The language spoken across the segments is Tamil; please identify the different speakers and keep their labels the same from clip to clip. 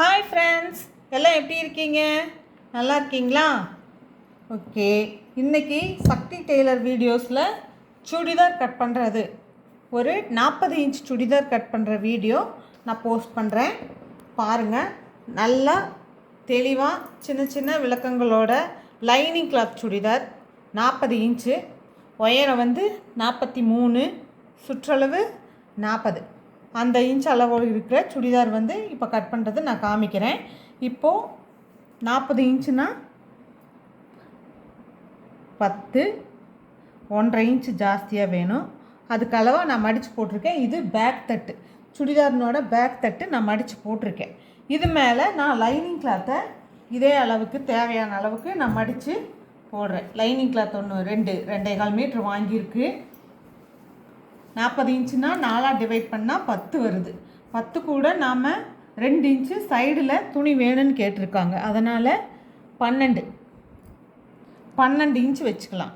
Speaker 1: ஹாய் ஃப்ரெண்ட்ஸ் எல்லாம் எப்படி இருக்கீங்க நல்லா இருக்கீங்களா ஓகே இன்றைக்கி சக்தி டெய்லர் வீடியோஸில் சுடிதார் கட் பண்ணுறது ஒரு நாற்பது இன்ச் சுடிதார் கட் பண்ணுற வீடியோ நான் போஸ்ட் பண்ணுறேன் பாருங்கள் நல்லா தெளிவாக சின்ன சின்ன விளக்கங்களோட லைனிங் கிளாத் சுடிதார் நாற்பது இன்ச்சு ஒயரை வந்து நாற்பத்தி மூணு சுற்றளவு நாற்பது அந்த இன்ச் அளவு இருக்கிற சுடிதார் வந்து இப்போ கட் பண்ணுறது நான் காமிக்கிறேன் இப்போது நாற்பது இன்ச்சுனா பத்து ஒன்றரை இன்ச்சு ஜாஸ்தியாக வேணும் அதுக்கு அளவாக நான் மடித்து போட்டிருக்கேன் இது பேக் தட்டு சுடிதாரினோட பேக் தட்டு நான் மடித்து போட்டிருக்கேன் இது மேலே நான் லைனிங் கிளாத்தை இதே அளவுக்கு தேவையான அளவுக்கு நான் மடித்து போடுறேன் லைனிங் கிளாத் ஒன்று ரெண்டு ரெண்டே கால் மீட்ரு வாங்கியிருக்கு நாற்பது இன்ச்சுனா நாலாக டிவைட் பண்ணால் பத்து வருது பத்து கூட நாம் ரெண்டு இன்ச்சு சைடில் துணி வேணும்னு கேட்டிருக்காங்க அதனால் பன்னெண்டு பன்னெண்டு இன்ச்சு வச்சுக்கலாம்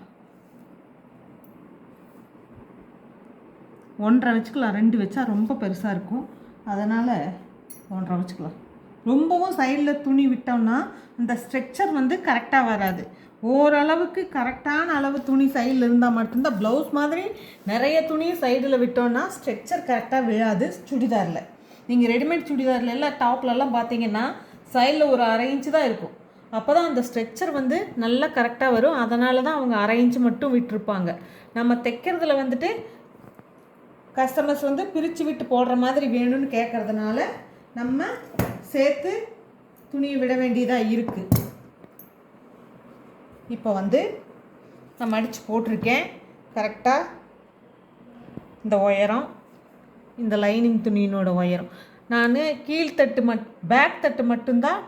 Speaker 1: ஒன்றரை வச்சுக்கலாம் ரெண்டு வச்சா ரொம்ப பெருசாக இருக்கும் அதனால் ஒன்றரை வச்சுக்கலாம் ரொம்பவும் சைடில் துணி விட்டோம்னா அந்த ஸ்ட்ரெக்சர் வந்து கரெக்டாக வராது ஓரளவுக்கு கரெக்டான அளவு துணி சைடில் இருந்தால் மட்டும்தான் ப்ளவுஸ் மாதிரி நிறைய துணி சைடில் விட்டோன்னா ஸ்ட்ரெக்சர் கரெக்டாக விழாது சுடிதாரில் நீங்கள் ரெடிமேட் சுடிதாரில் எல்லாம் டாப்லலாம் பார்த்தீங்கன்னா சைடில் ஒரு அரை இன்ச்சு தான் இருக்கும் அப்போ தான் அந்த ஸ்ட்ரெக்சர் வந்து நல்லா கரெக்டாக வரும் அதனால தான் அவங்க அரை இன்ச்சு மட்டும் விட்டுருப்பாங்க நம்ம தைக்கிறதுல வந்துட்டு கஸ்டமர்ஸ் வந்து பிரித்து விட்டு போடுற மாதிரி வேணும்னு கேட்குறதுனால நம்ம சேர்த்து துணியை விட வேண்டியதாக இருக்குது இப்போ வந்து நான் மடித்து போட்டிருக்கேன் கரெக்டாக இந்த ஒயரம் இந்த லைனிங் துணியினோட ஒயரம் நான் கீழ்த்தட்டு மட் பேக் தட்டு மட்டும்தான்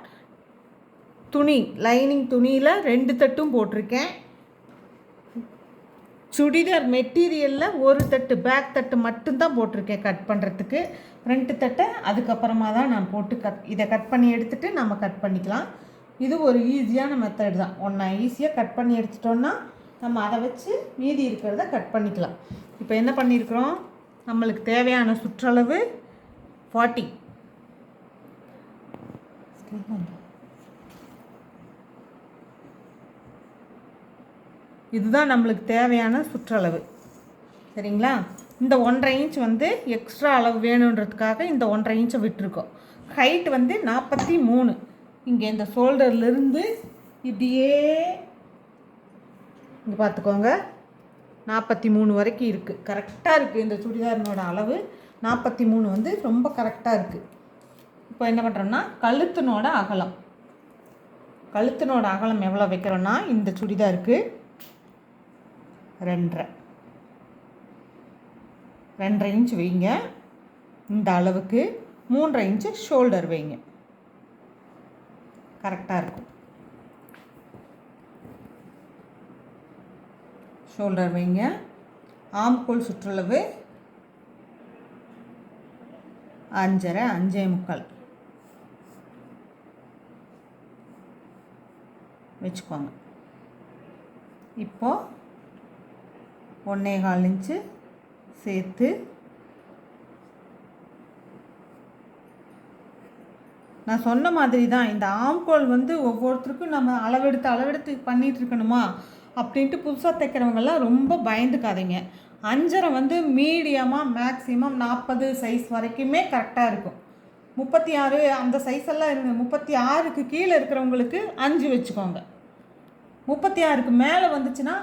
Speaker 1: துணி லைனிங் துணியில் ரெண்டு தட்டும் போட்டிருக்கேன் சுடிதார் மெட்டீரியலில் ஒரு தட்டு பேக் தட்டு மட்டும்தான் போட்டிருக்கேன் கட் பண்ணுறதுக்கு ரெண்டு தட்டை அதுக்கப்புறமா தான் நான் போட்டு கட் இதை கட் பண்ணி எடுத்துகிட்டு நம்ம கட் பண்ணிக்கலாம் இது ஒரு ஈஸியான மெத்தட் தான் ஒன்றை ஈஸியாக கட் பண்ணி எடுத்துட்டோன்னா நம்ம அதை வச்சு மீதி இருக்கிறத கட் பண்ணிக்கலாம் இப்போ என்ன பண்ணியிருக்கிறோம் நம்மளுக்கு தேவையான சுற்றளவு ஃபார்ட்டி இதுதான் நம்மளுக்கு தேவையான சுற்றளவு சரிங்களா இந்த ஒன்றரை இன்ச் வந்து எக்ஸ்ட்ரா அளவு வேணுன்றதுக்காக இந்த ஒன்றரை இன்ச்சை விட்டுருக்கோம் ஹைட் வந்து நாற்பத்தி மூணு இங்கே இந்த ஷோல்டர்லேருந்து இப்படியே இங்கே பார்த்துக்கோங்க நாற்பத்தி மூணு வரைக்கும் இருக்குது கரெக்டாக இருக்குது இந்த சுடிதாரினோட அளவு நாற்பத்தி மூணு வந்து ரொம்ப கரெக்டாக இருக்குது இப்போ என்ன பண்ணுறோம்னா கழுத்தினோட அகலம் கழுத்தினோட அகலம் எவ்வளோ வைக்கிறோன்னா இந்த சுடிதாருக்கு ரெண்டரை ரெண்டரை இன்ச் வைங்க இந்த அளவுக்கு மூன்றரை இன்ச்சு ஷோல்டர் வைங்க கரெக்டாக இருக்கும் ஷோல்டர் வைங்க ஆம்கோல் சுற்றளவு அஞ்சரை அஞ்சே முக்கால் வச்சுக்கோங்க இப்போது ஒன்றே கால் இன்ச்சு சேர்த்து நான் சொன்ன மாதிரி தான் இந்த ஆம்கோல் வந்து ஒவ்வொருத்தருக்கும் நம்ம அளவெடுத்து அளவெடுத்து பண்ணிகிட்டு இருக்கணுமா அப்படின்ட்டு புதுசாக தைக்கிறவங்கெல்லாம் ரொம்ப பயந்துக்காதீங்க அஞ்சரை வந்து மீடியமாக மேக்ஸிமம் நாற்பது சைஸ் வரைக்குமே கரெக்டாக இருக்கும் முப்பத்தி ஆறு அந்த சைஸ் எல்லாம் இருங்க முப்பத்தி ஆறுக்கு கீழே இருக்கிறவங்களுக்கு அஞ்சு வச்சுக்கோங்க முப்பத்தி ஆறுக்கு மேலே வந்துச்சுன்னா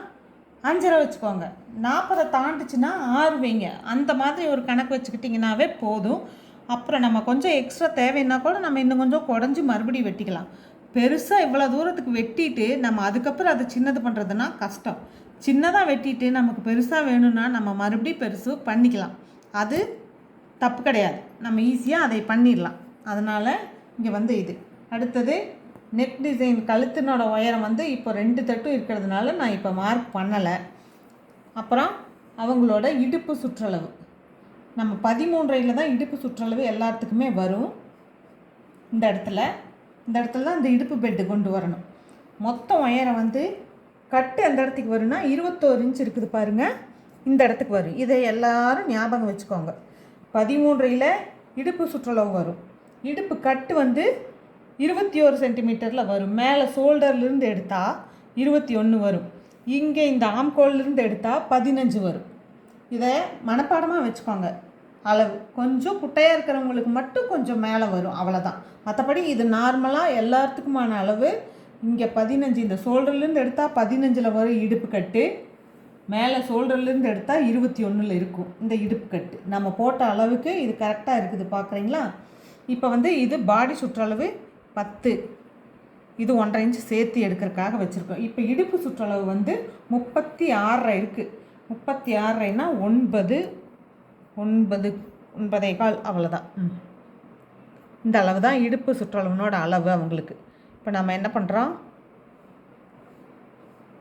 Speaker 1: அஞ்சரை வச்சுக்கோங்க நாற்பதை தாண்டுச்சுன்னா ஆறு வைங்க அந்த மாதிரி ஒரு கணக்கு வச்சுக்கிட்டிங்கனாவே போதும் அப்புறம் நம்ம கொஞ்சம் எக்ஸ்ட்ரா தேவைன்னா கூட நம்ம இன்னும் கொஞ்சம் குடஞ்சி மறுபடியும் வெட்டிக்கலாம் பெருசாக இவ்வளோ தூரத்துக்கு வெட்டிட்டு நம்ம அதுக்கப்புறம் அதை சின்னது பண்ணுறதுனா கஷ்டம் சின்னதாக வெட்டிட்டு நமக்கு பெருசாக வேணும்னா நம்ம மறுபடியும் பெருசு பண்ணிக்கலாம் அது தப்பு கிடையாது நம்ம ஈஸியாக அதை பண்ணிடலாம் அதனால் இங்கே வந்து இது அடுத்தது நெக் டிசைன் கழுத்தினோட உயரம் வந்து இப்போ ரெண்டு தட்டும் இருக்கிறதுனால நான் இப்போ மார்க் பண்ணலை அப்புறம் அவங்களோட இடுப்பு சுற்றளவு நம்ம பதிமூன்றையில் தான் இடுப்பு சுற்றளவு எல்லாத்துக்குமே வரும் இந்த இடத்துல இந்த இடத்துல தான் இந்த இடுப்பு பெட்டு கொண்டு வரணும் மொத்தம் உயரம் வந்து கட்டு எந்த இடத்துக்கு வரும்னா இருபத்தோரு இன்ச் இருக்குது பாருங்கள் இந்த இடத்துக்கு வரும் இதை எல்லாரும் ஞாபகம் வச்சுக்கோங்க பதிமூன்றையில் இடுப்பு சுற்றளவு வரும் இடுப்பு கட்டு வந்து இருபத்தி ஒரு சென்டிமீட்டரில் வரும் மேலே ஷோல்டர்லேருந்து எடுத்தால் இருபத்தி ஒன்று வரும் இங்கே இந்த ஆம்கோல்லேருந்து எடுத்தால் பதினஞ்சு வரும் இதை மனப்பாடமாக வச்சுக்கோங்க அளவு கொஞ்சம் குட்டையாக இருக்கிறவங்களுக்கு மட்டும் கொஞ்சம் மேலே வரும் அவ்வளோதான் மற்றபடி இது நார்மலாக எல்லாத்துக்குமான அளவு இங்கே பதினஞ்சு இந்த ஷோல்டர்லேருந்து எடுத்தால் பதினஞ்சில் வரும் இடுப்பு கட்டு மேலே ஷோல்டர்லேருந்து எடுத்தால் இருபத்தி ஒன்றில் இருக்கும் இந்த இடுப்பு கட்டு நம்ம போட்ட அளவுக்கு இது கரெக்டாக இருக்குது பார்க்குறீங்களா இப்போ வந்து இது பாடி சுற்றளவு பத்து இது ஒன்றரை இன்ச்சு சேர்த்து எடுக்கிறதுக்காக வச்சுருக்கோம் இப்போ இடுப்பு சுற்றளவு வந்து முப்பத்தி ஆறரை இருக்குது முப்பத்தி ஆறுனா ஒன்பது ஒன்பது ஒன்பதே கால் அவ்வளோதான் இந்த அளவு தான் இடுப்பு சுற்றளவுனோட அளவு அவங்களுக்கு இப்போ நம்ம என்ன பண்ணுறோம்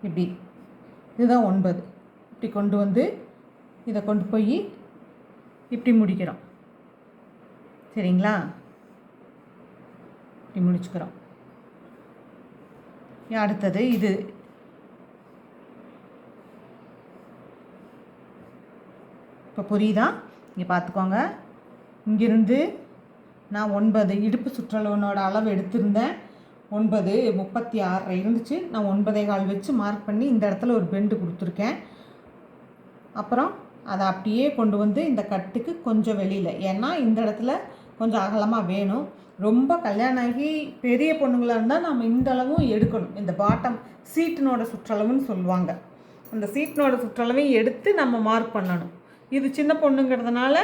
Speaker 1: இப்படி இதுதான் ஒன்பது இப்படி கொண்டு வந்து இதை கொண்டு போய் இப்படி முடிக்கிறோம் சரிங்களா இப்படி முடிச்சுக்கிறோம் அடுத்தது இது இப்போ புரியுதா இங்கே பார்த்துக்கோங்க இங்கிருந்து நான் ஒன்பது இடுப்பு சுற்றளவுனோட அளவு எடுத்திருந்தேன் ஒன்பது முப்பத்தி ஆறரை இருந்துச்சு நான் ஒன்பதே கால் வச்சு மார்க் பண்ணி இந்த இடத்துல ஒரு பெண்டு கொடுத்துருக்கேன் அப்புறம் அதை அப்படியே கொண்டு வந்து இந்த கட்டுக்கு கொஞ்சம் வெளியில் ஏன்னா இந்த இடத்துல கொஞ்சம் அகலமாக வேணும் ரொம்ப கல்யாணம் ஆகி பெரிய பொண்ணுங்களாக இருந்தால் நம்ம இந்த அளவும் எடுக்கணும் இந்த பாட்டம் சீட்டினோட சுற்றளவுன்னு சொல்லுவாங்க அந்த சீட்டினோட சுற்றளவையும் எடுத்து நம்ம மார்க் பண்ணணும் இது சின்ன பொண்ணுங்கிறதுனால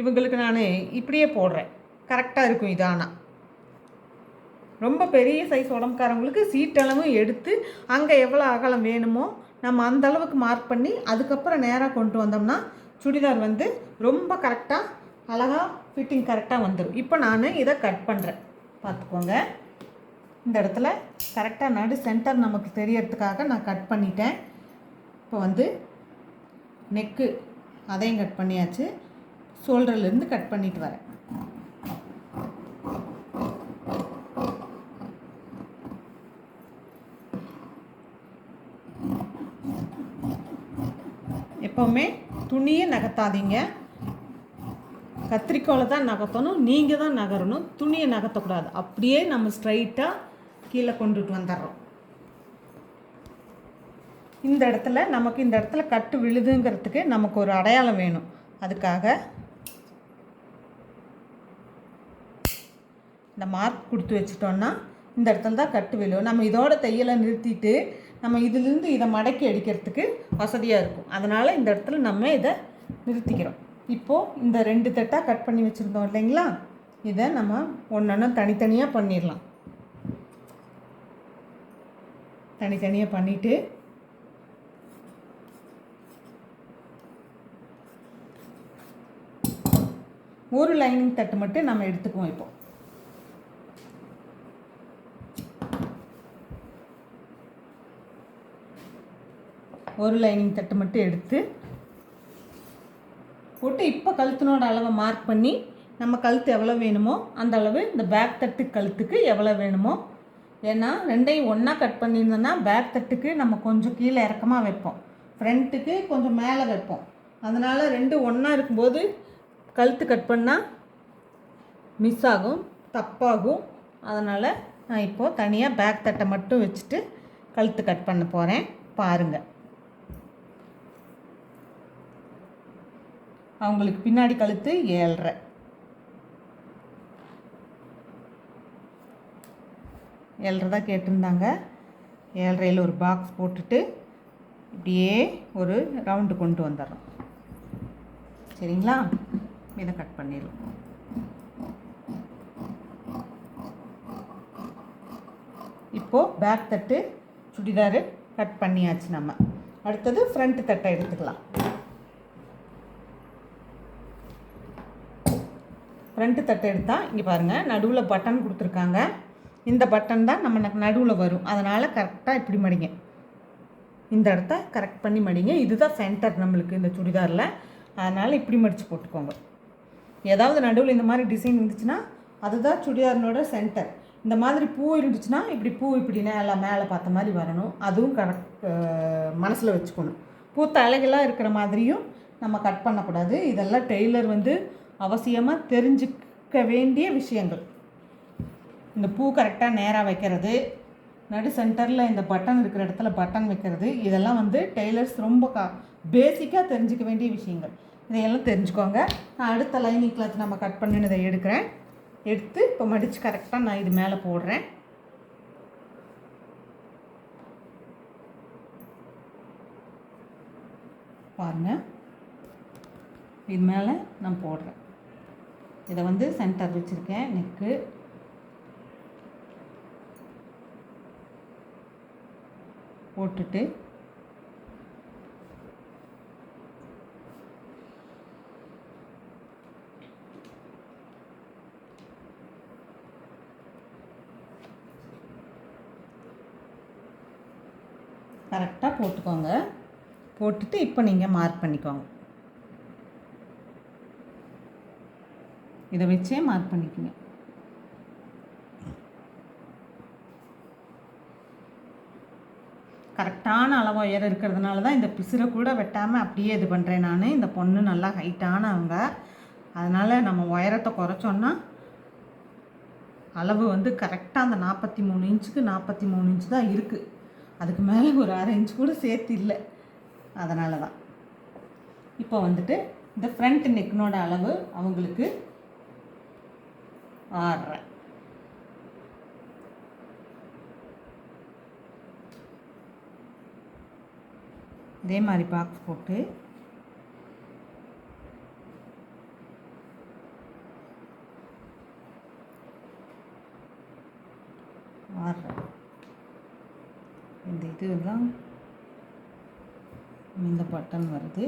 Speaker 1: இவங்களுக்கு நான் இப்படியே போடுறேன் கரெக்டாக இருக்கும் இதானா ரொம்ப பெரிய சைஸ் உடம்புக்காரவங்களுக்கு சீட்டளவும் எடுத்து அங்கே எவ்வளோ அகலம் வேணுமோ நம்ம அந்த அளவுக்கு மார்க் பண்ணி அதுக்கப்புறம் நேராக கொண்டு வந்தோம்னா சுடிதார் வந்து ரொம்ப கரெக்டாக அழகாக ஃபிட்டிங் கரெக்டாக வந்துடும் இப்போ நான் இதை கட் பண்ணுறேன் பார்த்துக்கோங்க இந்த இடத்துல கரெக்டாக நடு சென்டர் நமக்கு தெரியறதுக்காக நான் கட் பண்ணிட்டேன் இப்போ வந்து நெக்கு அதையும் கட் பண்ணியாச்சு சோல்டர்லேருந்து கட் பண்ணிட்டு வரேன் எப்போவுமே துணியை நகர்த்தாதீங்க கத்திரிக்கோலை தான் நகர்த்தணும் நீங்கள் தான் நகரணும் துணியை நகர்த்தக்கூடாது அப்படியே நம்ம ஸ்ட்ரைட்டாக கீழே கொண்டுட்டு வந்துடுறோம் இந்த இடத்துல நமக்கு இந்த இடத்துல கட்டு விழுதுங்கிறதுக்கு நமக்கு ஒரு அடையாளம் வேணும் அதுக்காக இந்த மார்க் கொடுத்து வச்சிட்டோன்னா இந்த இடத்துல தான் கட்டு விழும் நம்ம இதோட தையலை நிறுத்திட்டு நம்ம இதுலேருந்து இதை மடக்கி அடிக்கிறதுக்கு வசதியாக இருக்கும் அதனால் இந்த இடத்துல நம்ம இதை நிறுத்திக்கிறோம் இப்போது இந்த ரெண்டு தட்டாக கட் பண்ணி வச்சுருந்தோம் இல்லைங்களா இதை நம்ம ஒன்றொன்று தனித்தனியாக பண்ணிடலாம் தனித்தனியாக பண்ணிவிட்டு ஒரு லைனிங் தட்டு மட்டும் நம்ம எடுத்துக்குவோம் இப்போ ஒரு லைனிங் தட்டு மட்டும் எடுத்து போட்டு இப்போ கழுத்தினோட அளவை மார்க் பண்ணி நம்ம கழுத்து எவ்வளோ வேணுமோ அந்த அளவு இந்த பேக் தட்டு கழுத்துக்கு எவ்வளோ வேணுமோ ஏன்னா ரெண்டையும் ஒன்றா கட் பண்ணியிருந்தோன்னா பேக் தட்டுக்கு நம்ம கொஞ்சம் கீழே இறக்கமாக வைப்போம் ஃப்ரண்ட்டுக்கு கொஞ்சம் மேலே வைப்போம் அதனால் ரெண்டு ஒன்றா இருக்கும்போது கழுத்து கட் பண்ணால் மிஸ் ஆகும் தப்பாகும் அதனால் நான் இப்போது தனியாக பேக் தட்டை மட்டும் வச்சுட்டு கழுத்து கட் பண்ண போகிறேன் பாருங்கள் அவங்களுக்கு பின்னாடி கழுத்து ஏழ்ரை ஏழ்ரை தான் கேட்டிருந்தாங்க ஏழ்ரையில் ஒரு பாக்ஸ் போட்டுட்டு இப்படியே ஒரு ரவுண்டு கொண்டு வந்துடுறோம் சரிங்களா இதை கட் பண்ணிடும் இப்போது பேக் தட்டு சுடிதாரு கட் பண்ணியாச்சு நம்ம அடுத்தது ஃப்ரண்ட் தட்டை எடுத்துக்கலாம் ஃப்ரண்ட் தட்டை எடுத்தால் இங்கே பாருங்கள் நடுவில் பட்டன் கொடுத்துருக்காங்க இந்த பட்டன் தான் நம்ம நடுவில் வரும் அதனால் கரெக்டாக இப்படி மடிங்க இந்த இடத்த கரெக்ட் பண்ணி மடிங்க இதுதான் சென்டர் நம்மளுக்கு இந்த சுடிதாரில் அதனால் இப்படி மடித்து போட்டுக்கோங்க ஏதாவது நடுவில் இந்த மாதிரி டிசைன் இருந்துச்சுன்னா அதுதான் சுடிதாரனோட சென்டர் இந்த மாதிரி பூ இருந்துச்சுன்னா இப்படி பூ இப்படி எல்லாம் மேலே பார்த்த மாதிரி வரணும் அதுவும் கரெக்ட் மனசில் வச்சுக்கணும் பூத்த தலைகளாக இருக்கிற மாதிரியும் நம்ம கட் பண்ணக்கூடாது இதெல்லாம் டெய்லர் வந்து அவசியமாக தெரிஞ்சுக்க வேண்டிய விஷயங்கள் இந்த பூ கரெக்டாக நேராக வைக்கிறது நடு சென்டரில் இந்த பட்டன் இருக்கிற இடத்துல பட்டன் வைக்கிறது இதெல்லாம் வந்து டெய்லர்ஸ் ரொம்ப கா பேசிக்காக தெரிஞ்சுக்க வேண்டிய விஷயங்கள் இதையெல்லாம் தெரிஞ்சுக்கோங்க நான் அடுத்த லைனிங் கிளாத் நம்ம கட் பண்ணினதை எடுக்கிறேன் எடுத்து இப்போ மடித்து கரெக்டாக நான் இது மேலே போடுறேன் பாருங்கள் இது மேலே நான் போடுறேன் இதை வந்து சென்டர் வச்சுருக்கேன் நெக்கு போட்டுட்டு கரெக்டாக போட்டுக்கோங்க போட்டுட்டு இப்போ நீங்கள் மார்க் பண்ணிக்கோங்க இதை வச்சே மார்க் பண்ணிக்கோங்க கரெக்டான அளவு உயரம் இருக்கிறதுனால தான் இந்த பிசுரை கூட வெட்டாமல் அப்படியே இது பண்ணுறேன் நான் இந்த பொண்ணு நல்லா ஹைட்டானவங்க அதனால் நம்ம உயரத்தை குறைச்சோன்னா அளவு வந்து கரெக்டாக அந்த நாற்பத்தி மூணு இன்ச்சுக்கு நாற்பத்தி மூணு இன்ச்சு தான் இருக்குது அதுக்கு மேலே ஒரு அரை கூட சேர்த்து இல்லை அதனால தான் இப்போ வந்துட்டு இந்த ஃப்ரண்ட் நெக்னோட அளவு அவங்களுக்கு ஆறரை இதே மாதிரி பாக்ஸ் போட்டு ஆறு இந்த இதுலாம் இந்த பட்டன் வருது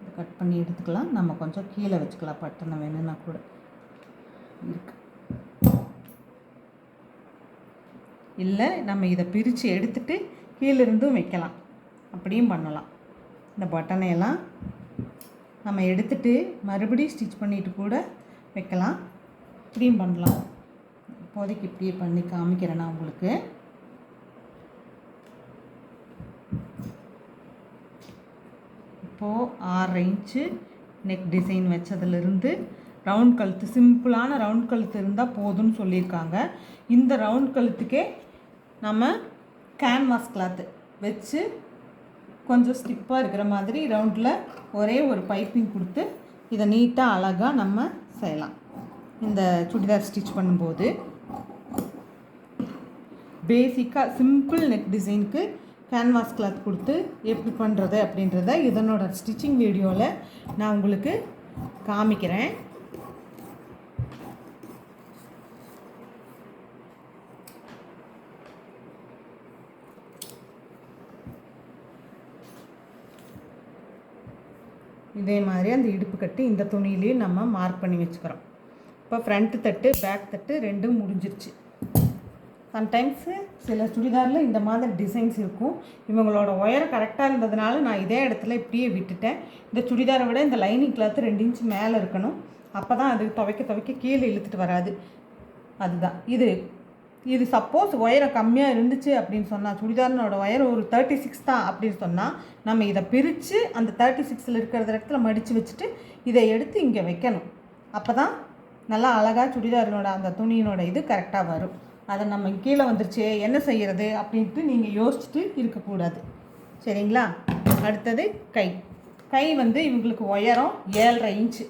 Speaker 1: இதை கட் பண்ணி எடுத்துக்கலாம் நம்ம கொஞ்சம் கீழே வச்சுக்கலாம் பட்டனை வேணும்னா கூட இருக்கு இல்லை நம்ம இதை பிரித்து எடுத்துட்டு கீழிருந்தும் வைக்கலாம் அப்படியும் பண்ணலாம் இந்த பட்டனையெல்லாம் நம்ம எடுத்துட்டு மறுபடியும் ஸ்டிச் பண்ணிட்டு கூட வைக்கலாம் இப்படியும் பண்ணலாம் இப்போதைக்கு இப்படியே பண்ணி காமிக்கிறேன்னா உங்களுக்கு இப்போது ஆறு இன்ச்சு நெக் டிசைன் வச்சதுலேருந்து ரவுண்ட் கழுத்து சிம்பிளான ரவுண்ட் கழுத்து இருந்தால் போதும்னு சொல்லியிருக்காங்க இந்த ரவுண்ட் கழுத்துக்கே நம்ம கேன்வாஸ் கிளாத்து வச்சு கொஞ்சம் ஸ்டிப்பாக இருக்கிற மாதிரி ரவுண்டில் ஒரே ஒரு பைப்பிங் கொடுத்து இதை நீட்டாக அழகாக நம்ம செய்யலாம் இந்த சுடிதார் ஸ்டிச் பண்ணும்போது பேசிக்காக சிம்பிள் நெக் டிசைனுக்கு கேன்வாஸ் கிளாத் கொடுத்து எப்படி பண்ணுறது அப்படின்றத இதனோட ஸ்டிச்சிங் வீடியோவில் நான் உங்களுக்கு காமிக்கிறேன் இதே மாதிரி அந்த இடுப்பு கட்டு இந்த துணியிலையும் நம்ம மார்க் பண்ணி வச்சுக்கிறோம் இப்போ ஃப்ரண்ட்டு தட்டு பேக் தட்டு ரெண்டும் முடிஞ்சிருச்சு சம்டைம்ஸு சில சுடிதாரில் இந்த மாதிரி டிசைன்ஸ் இருக்கும் இவங்களோட ஒயர் கரெக்டாக இருந்ததுனால நான் இதே இடத்துல இப்படியே விட்டுட்டேன் இந்த சுடிதாரை விட இந்த லைனிங் கிளாத்து ரெண்டு இன்ச் மேலே இருக்கணும் அப்போ தான் அது துவைக்க துவைக்க கீழே இழுத்துட்டு வராது அதுதான் இது இது சப்போஸ் ஒயரை கம்மியாக இருந்துச்சு அப்படின்னு சொன்னால் சுடிதாரனோட ஒயர் ஒரு தேர்ட்டி சிக்ஸ் தான் அப்படின்னு சொன்னால் நம்ம இதை பிரித்து அந்த தேர்ட்டி சிக்ஸில் இருக்கிற இடத்துல மடித்து வச்சுட்டு இதை எடுத்து இங்கே வைக்கணும் அப்போ தான் நல்லா அழகாக சுடிதாரனோட அந்த துணியினோட இது கரெக்டாக வரும் அதை நம்ம கீழே வந்துருச்சு என்ன செய்கிறது அப்படின்ட்டு நீங்கள் யோசிச்சுட்டு இருக்கக்கூடாது சரிங்களா அடுத்தது கை கை வந்து இவங்களுக்கு உயரம் ஏழரை இன்ச்சு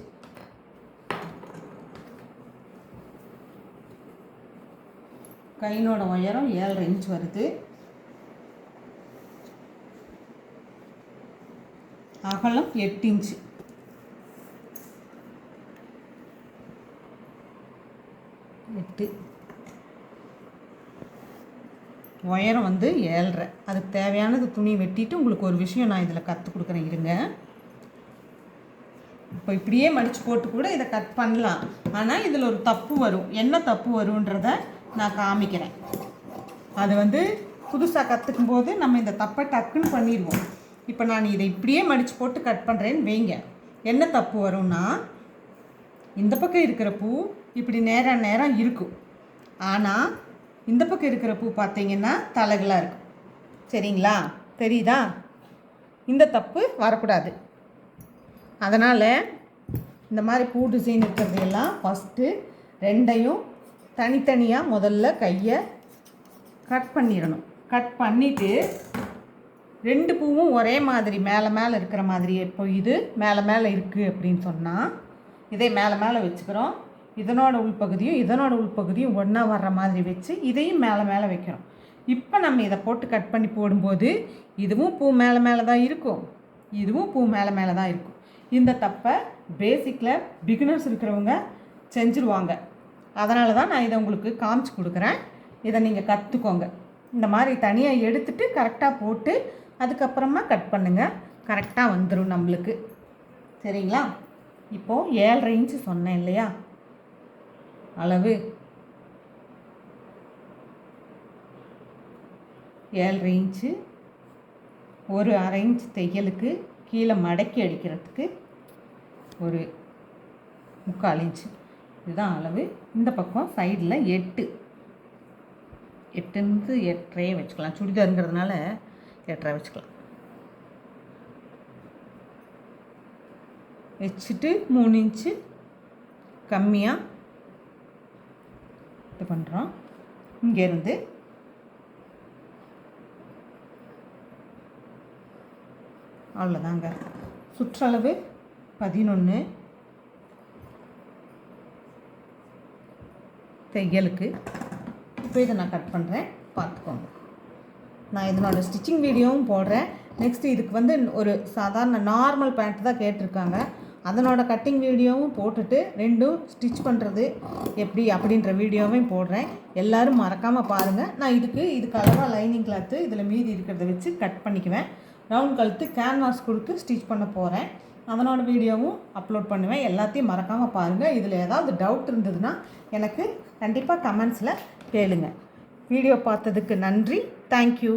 Speaker 1: கையினோட உயரம் ஏழரை இன்ச் வருது அகலம் எட்டு இன்ச்சு எட்டு உயரம் வந்து ஏழரை அதுக்கு தேவையானது துணி வெட்டிட்டு உங்களுக்கு ஒரு விஷயம் நான் இதில் கற்றுக் கொடுக்குறேன் இருங்க இப்போ இப்படியே மடித்து போட்டு கூட இதை கட் பண்ணலாம் ஆனால் இதில் ஒரு தப்பு வரும் என்ன தப்பு வரும்ன்றத நான் காமிக்கிறேன் அது வந்து புதுசாக கற்றுக்கும் போது நம்ம இந்த தப்பை டக்குன்னு பண்ணிடுவோம் இப்போ நான் இதை இப்படியே மடித்து போட்டு கட் பண்ணுறேன்னு வைங்க என்ன தப்பு வரும்னா இந்த பக்கம் இருக்கிற பூ இப்படி நேரம் நேரம் இருக்கும் ஆனால் இந்த பக்கம் இருக்கிற பூ பார்த்தீங்கன்னா தலைகளாக இருக்கும் சரிங்களா தெரியுதா இந்த தப்பு வரக்கூடாது அதனால் இந்த மாதிரி பூ டிசைன் எல்லாம் ஃபஸ்ட்டு ரெண்டையும் தனித்தனியாக முதல்ல கையை கட் பண்ணிடணும் கட் பண்ணிவிட்டு ரெண்டு பூவும் ஒரே மாதிரி மேலே மேலே இருக்கிற மாதிரி இப்போ இது மேலே மேலே இருக்குது அப்படின்னு சொன்னால் இதே மேலே மேலே வச்சுக்கிறோம் இதனோட உள்பகுதியும் இதனோட உள்பகுதியும் ஒன்றா வர்ற மாதிரி வச்சு இதையும் மேலே மேலே வைக்கிறோம் இப்போ நம்ம இதை போட்டு கட் பண்ணி போடும்போது இதுவும் பூ மேலே மேலே தான் இருக்கும் இதுவும் பூ மேலே மேலே தான் இருக்கும் இந்த தப்பை பேசிக்கில் பிகினர்ஸ் இருக்கிறவங்க செஞ்சுருவாங்க அதனால தான் நான் இதை உங்களுக்கு காமிச்சு கொடுக்குறேன் இதை நீங்கள் கற்றுக்கோங்க இந்த மாதிரி தனியாக எடுத்துகிட்டு கரெக்டாக போட்டு அதுக்கப்புறமா கட் பண்ணுங்கள் கரெக்டாக வந்துடும் நம்மளுக்கு சரிங்களா இப்போது ஏழரை இன்ச்சு சொன்னேன் இல்லையா அளவு ஏழரை இன்ச்சு ஒரு அரை இன்ச் தையலுக்கு கீழே மடக்கி அடிக்கிறதுக்கு ஒரு முக்கால் இன்ச்சு இதுதான் அளவு இந்த பக்கம் சைடில் எட்டு எட்டுன்னு எட்டரையே வச்சுக்கலாம் சுடிதாருங்கிறதுனால எட்டரை வச்சுக்கலாம் வச்சுட்டு மூணு இன்ச்சு கம்மியாக கட் பண்ணுறோம் இங்கேருந்து அவ்வளோதாங்க சுற்றளவு பதினொன்று தையலுக்கு இப்போ இதை நான் கட் பண்ணுறேன் பார்த்துக்கோங்க நான் இதனோட ஸ்டிச்சிங் வீடியோவும் போடுறேன் நெக்ஸ்ட் இதுக்கு வந்து ஒரு சாதாரண நார்மல் பேண்ட் தான் கேட்டிருக்காங்க அதனோட கட்டிங் வீடியோவும் போட்டுட்டு ரெண்டும் ஸ்டிச் பண்ணுறது எப்படி அப்படின்ற வீடியோவையும் போடுறேன் எல்லோரும் மறக்காமல் பாருங்கள் நான் இதுக்கு இதுக்கு அளவாக லைனிங் கிளாத்து இதில் மீதி இருக்கிறத வச்சு கட் பண்ணிக்குவேன் ரவுண்ட் கழுத்து கேன்வாஸ் கொடுத்து ஸ்டிச் பண்ண போகிறேன் அதனோட வீடியோவும் அப்லோட் பண்ணுவேன் எல்லாத்தையும் மறக்காமல் பாருங்கள் இதில் ஏதாவது டவுட் இருந்ததுன்னா எனக்கு கண்டிப்பாக கமெண்ட்ஸில் கேளுங்க வீடியோ பார்த்ததுக்கு நன்றி தேங்க்யூ